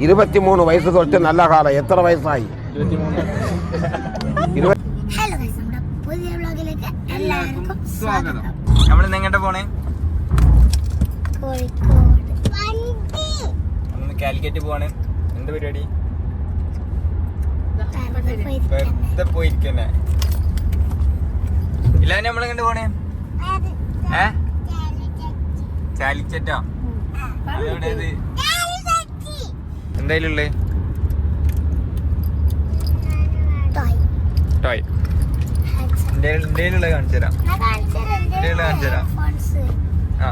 ഇരുപത്തിമൂന്ന് വയസ്സ് തൊട്ട് നല്ല കാലം. എത്ര വയസ്സായി? സ്വാഗതം. നമ്മൾ എങ്ങോട്ട് പോണേ? കോഴിക്കോട്. വണ്ടി. ഒന്ന് കാലിക്കറ്റ് പോവാണ്. എന്ത് പരിപാടി? വെറുതെ പോയിരിക്കന്നെ. ഇല്ല നമ്മൾ എങ്ങോട്ട് പോണേ? ഏ? ചാലിച്ചറ്റോ? അതെവിടെയത് എന്തായാലുള്ളേ? ടോയ് ഇന്ത്യയിലുള്ള കാണിച്ചു തരാം ഇന്ത്യയിലുള്ള കാണിച്ചു ആ.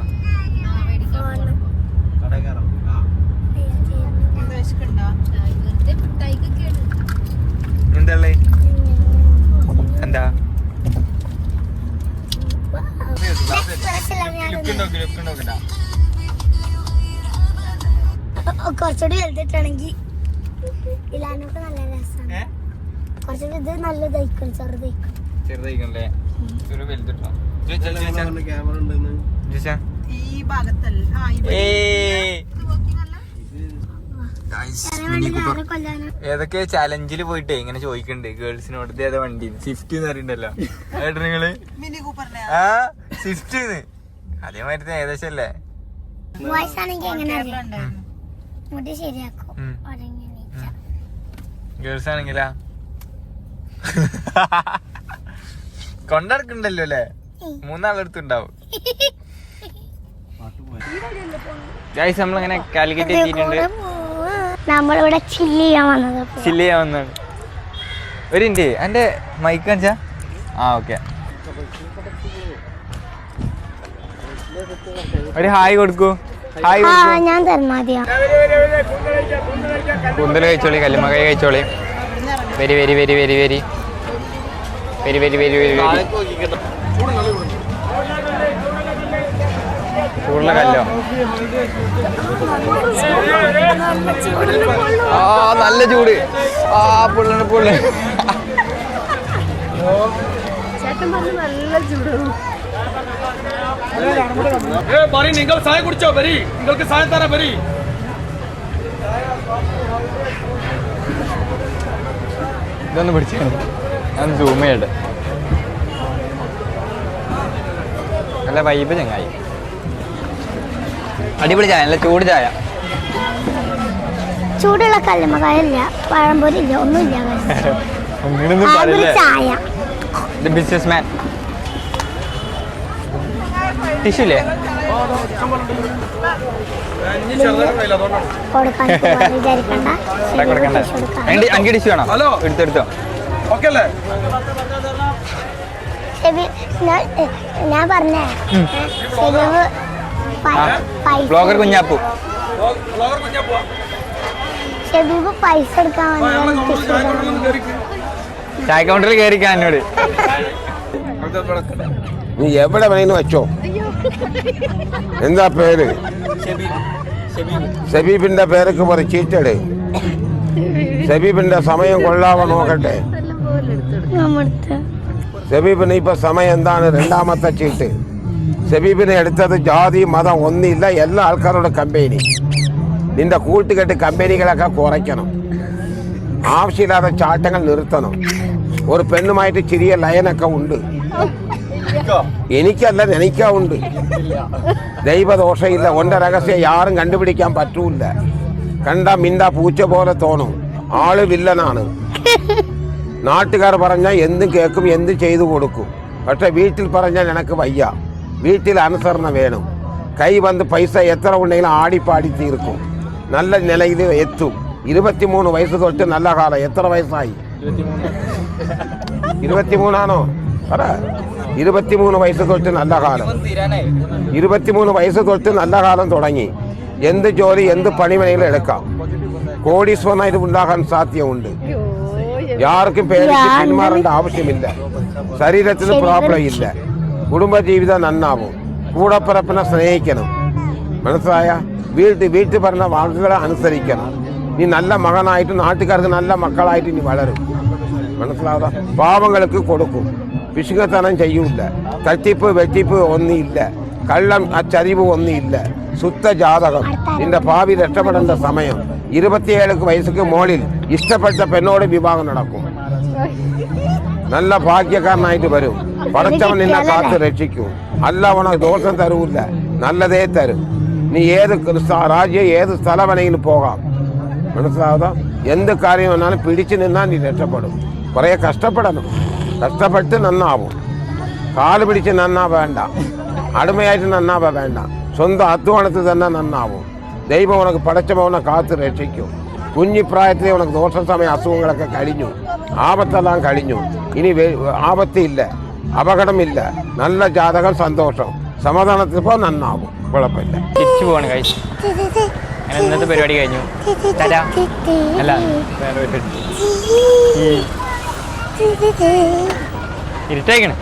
എന്തള്ളേ എന്താ ലുക്ക് നോക്കി ലുക്ക് നോക്കണ്ട കുറച്ചുകൂടി വലുതിട്ടാണെങ്കിൽ ഇലാനൊക്കെ നല്ല രസമാണ് കുറച്ചുകൂടി ഇത് നല്ല ഇതായിക്കും ചെറുതായിക്കും. ചെറുതായിക്കണല്ലേ ഒരു വലുതിട്ടോ. ഈ ഭാഗത്തല്ല. ആ ഈ ചെറിയ വണ്ടി ആരെ കൊല്ലാനാ? ഏതൊക്കെ ചലഞ്ചിൽ പോയിട്ട്? ഇങ്ങനെ ചോദിക്കണ്ട്. ഗേൾസിനോട് ഏതാ വണ്ടി? സ്വിഫ്റ്റ് എന്ന് അറിയണ്ടല്ലോ ഏട്ടാ നിങ്ങൾ? ആ സ്വിഫ്റ്റ് അതേമാതിരി ഏകദേശം അല്ലേ? മുടി ശരിയാക്കും. ഗേൾസ് ആണെങ്കിലാ? കൊണ്ടടക്കണ്ടല്ലോ അല്ലേ? മൂന്നാളെടുത്തുണ്ടാവും. ഗൈസ് നമ്മളിങ്ങനെ കാലിക്കറ്റ് എത്തിയിട്ടുണ്ട്. നമ്മളിവിടെ ചില്ല് ചെയ്യാൻ വന്നത്. ചില്ല് ചെയ്യാൻ ഒരു എന്റെ മൈക്ക് കാണിച്ചാ? ആ ഓക്കെ ഒരു ഹായ് കൊടുക്കൂ. ഹായ് ഞാൻ കൂന്തൽ കഴിച്ചോളി കല്ലുമകൈ കഴിച്ചോളി. Very very very very very. Very very very very very. ചൂടുള്ള കല്ലോ. ആ നല്ല ചൂട്. ആ പുള്ളണ് പുള്ളി ഏ ബറി നിങ്ങൾ ചായ കുടിച്ചോ? ബരി നിങ്ങൾക്ക് ചായ തരാം ബരി ഇതൊന്ന് പിടിച്ചു ഞാൻ സൂം ചെയ്യട്ടെ. നല്ല വൈബ് ചങ്ങായി. അടിപൊളി ചായ നല്ല ചൂട് ചായ. ചൂടുള്ള കല്ലുമക്കായില്ല പഴംപൊരി ഇല്ല ഒന്നുമില്ല ചായ. ബിസിനസ് മാൻ ടിഷ്യൂ ഇല്ലേ ബ്ലോഗർ കുഞ്ഞാപ്പു. പൈസ ചായ കൗണ്ടറിൽ കയറിക്കാൻ എന്നോട്. എവിടെ വേണമെങ്കിലും വെച്ചോ. എന്താ പേര്? സബീബിന്റെ പേരൊക്കെ പറ ചീറ്റട്. സബീബിന്റെ സമയം കൊള്ളാവോ നോക്കട്ടെ. സബീബിന് ഇപ്പൊ സമയം എന്താണ്? രണ്ടാമത്തെ ചീട്ട്. സബീബിനെ എടുത്തത് ജാതി മതം ഒന്നില്ല. എല്ലാ ആൾക്കാരുടെ കമ്പനി. നിന്റെ കൂട്ടുകെട്ട് കമ്പനികളൊക്കെ കുറയ്ക്കണം. ആവശ്യമില്ലാത്ത ചാട്ടങ്ങൾ നിർത്തണം. ഒരു പെണ്ണുമായിട്ട് ചെറിയ ലയനൊക്കെ ഉണ്ട്. എനിക്കല്ല എനിക്കുണ്ട് ദൈവദോഷമില്ല ഒന്റെ രഹസ്യം യാരും കണ്ടുപിടിക്കാൻ പറ്റൂല കണ്ട മിണ്ട പൂച്ച പോലെ തോന്നും. ആൾ വില്ലനാണ്. നാട്ടുകാർ പറഞ്ഞാൽ എന്തും കേൾക്കും എന്തും ചെയ്തു കൊടുക്കും. പക്ഷെ വീട്ടിൽ പറഞ്ഞാൽ എനക്ക് വയ്യ. വീട്ടിൽ അനുസരണ വേണം. കൈ വന്ന് പൈസ എത്ര ഉണ്ടെങ്കിലും ആടിപ്പാടി തീർക്കും. നല്ല നിലയിൽ എത്തും. ഇരുപത്തിമൂന്ന് വയസ്സ് തൊട്ട് നല്ല കാലം. എത്ര വയസ്സായി? ഇരുപത്തിമൂന്നാണോ? പറ. ഇരുപത്തിമൂന്ന് വയസ്സ് തൊട്ട് നല്ല കാലം. ഇരുപത്തിമൂന്ന് വയസ്സ് തൊട്ട് നല്ല കാലം തുടങ്ങി. എന്ത് ജോലി എന്ത് പണി വേണമെങ്കിലും എടുക്കാം. കോടീശ്വരനായിട്ട് ഉണ്ടാകാൻ സാധ്യതയുണ്ട്. യാർക്കും പേടിച്ച് പിന്മാറേണ്ട ആവശ്യമില്ല. ശരീരത്തിന് പ്രോബ്ലം ഇല്ല. കുടുംബജീവിതം നന്നാവും. കൂടപ്പിറപ്പിനെ സ്നേഹിക്കണം. മനസ്സിലായ? വീട്ടിൽ വീട്ടിൽ പറഞ്ഞ വാക്കുകളെ അനുസരിക്കണം. നീ നല്ല മകനായിട്ട് നാട്ടുകാർക്ക് നല്ല മക്കളായിട്ട് നീ വളരും. മനസ്സിലാവുക പാവങ്ങൾക്ക് കൊടുക്കും. പിശുകത്തനം ചെയ്യൂല തട്ടിപ്പ് വെട്ടിപ്പ് ഒന്നുമില്ല. കള്ളം അച്ചരിവ് ഒന്നില്ല ശുദ്ധ ജാതകം. നിന്റെ ഭാവി രക്ഷപ്പെടേണ്ട സമയം. ഇരുപത്തിയേഴ് വയസ്സുക്ക് മുകളിൽ ഇഷ്ടപ്പെട്ട പെണ്ണോട് വിവാഹം നടക്കും. നല്ല ഭാഗ്യക്കാരനായിട്ട് വരും. പടച്ചവൻ നിന്നെ കാത്ത് രക്ഷിക്കും. അല്ല ഉണക്ക് ദോഷം തരൂല്ല. നല്ലതേ തരും. നീ ഏത് രാജ്യം ഏത് സ്ഥലം വേണമെങ്കിലും പോകാം. മനസ്സിലാവുക എന്ത് കാര്യം വന്നാലും പിടിച്ചു നിന്നാൽ നീ രക്ഷപ്പെടും. കുറേ കഷ്ടപ്പെടണം. കഷ്ടപ്പെട്ട് നന്നാവും. കാൽ പിടിച്ച് നന്നാ വേണ്ട. അടിമയായിട്ട് നന്നാവ വേണ്ട. സ്വന്തം അധ്വാനത്തിൽ തന്നെ നന്നാവും. ദൈവം ഉനക്ക് പടച്ചവനെ കാത്ത് രക്ഷിക്കും. കുഞ്ഞിപ്രായത്തിലെ ഉണക്ക് ദോഷ സമയ അസുഖങ്ങളൊക്കെ കഴിഞ്ഞു. ആപത്തെല്ലാം കഴിഞ്ഞു. ഇനി ആപത്തില്ല. അപകടമില്ല. നല്ല ജാതകം സന്തോഷം. സമാധാനത്തിൽ ഇപ്പോൾ നന്നാവും. കുഴപ്പമില്ല. തിരിച്ചു പോവാണ് കഴിച്ചു ഇന്നത്തെ പരിപാടി കഴിഞ്ഞു. തരാ അല്ല വേറെ ഒരു ഇരുട്ടേക്കണ്